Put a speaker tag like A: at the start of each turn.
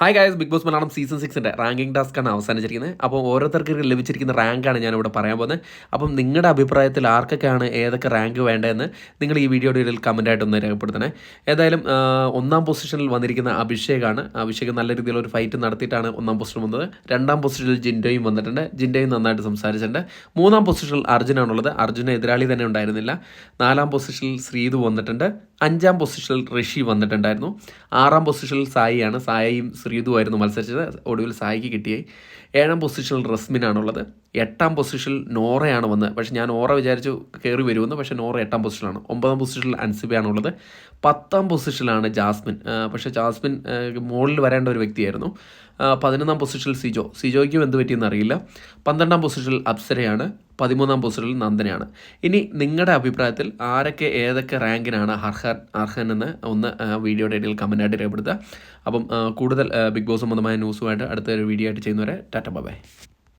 A: Hi guys Big Boss Malayalam season സിക്സിന്റെ ranking ടാസ്ക്കാണ് അവസാനിച്ചിരിക്കുന്നത്. അപ്പോൾ ഓരോരുത്തർക്ക് ലഭിച്ചിരിക്കുന്ന റാങ്കാണ് ഞാനിവിടെ പറയാൻ പോകുന്നത്. അപ്പം നിങ്ങളുടെ അഭിപ്രായത്തിൽ ആർക്കൊക്കെയാണ് ഏതൊക്കെ റാങ്ക് വേണ്ടതെന്ന് നിങ്ങൾ ഈ വീഡിയോയുടെ ഇടയിൽ കമന്റായിട്ടൊന്ന് രേഖപ്പെടുത്തണേ. ഏതായാലും ഒന്നാം പൊസിഷനിൽ വന്നിരിക്കുന്ന അഭിഷേകാണ്. അഭിഷേക് നല്ല രീതിയിലൊരു ഫൈറ്റ് നടത്തിയിട്ടാണ് ഒന്നാം പൊസിഷൻ വന്നത്. രണ്ടാം പൊസിഷനിൽ ജിൻഡോയും വന്നിട്ടുണ്ട്. ജിൻഡോയും നന്നായിട്ട് സംസാരിച്ചിട്ടുണ്ട്. മൂന്നാം പൊസിഷനിൽ അർജുനാണുള്ളത്. അർജുന എതിരാളി തന്നെ ഉണ്ടായിരുന്നില്ല. നാലാം പൊസിഷനിൽ ശ്രീതു വന്നിട്ടുണ്ട്. അഞ്ചാം പൊസിഷനിൽ ഋഷി വന്നിട്ടുണ്ടായിരുന്നു. ആറാം പൊസിഷനിൽ സായിയാണ്. സായിയും ശ്രീതുമായിരുന്നു മത്സരിച്ചത്. ഒടുവിൽ സായിക്ക് കിട്ടിയായി ഏഴാം പൊസിഷനിൽ റസ്മിനാണുള്ളത് എട്ടാം പൊസിഷനിൽ നോറയാണ് വന്ന് പക്ഷേ ഞാൻ ഓറ വിചാരിച്ചു കയറി വരുമെന്ന്. പക്ഷേ നോറ എട്ടാം പൊസിഷനിലാണ്. ഒമ്പതാം പൊസിഷനിൽ അൻസിബയാണുള്ളത് പത്താം പൊസിഷനിലാണ് ജാസ്മിൻ. പക്ഷേ ജാസ്മിൻ മുകളിൽ വരേണ്ട ഒരു വ്യക്തിയായിരുന്നു. പതിനൊന്നാം പൊസിഷനിൽ സിജോ. സിജോയ്ക്കും എന്ത് പറ്റിയെന്ന് അറിയില്ല. പന്ത്രണ്ടാം പൊസിഷനിൽ അപ്സരയാണ്. പതിമൂന്നാം പൊസിഷനിൽ നന്ദനയാണ്. ഇനി നിങ്ങളുടെ അഭിപ്രായത്തിൽ ആരൊക്കെ ഏതൊക്കെ റാങ്കിനാണ് അർഹൻ അർഹൻ എന്ന് ഒന്ന് വീഡിയോയുടെ ഇടയിൽ കമന്റായിട്ട് രേഖപ്പെടുത്തുക. അപ്പം കൂടുതൽ ബിഗ് ബോസ് സംബന്ധമായ ന്യൂസുമായിട്ട് അടുത്ത ഒരു വീഡിയോ ആയിട്ട് ചെയ്യുന്നവരെ ടാറ്റ ബൈ.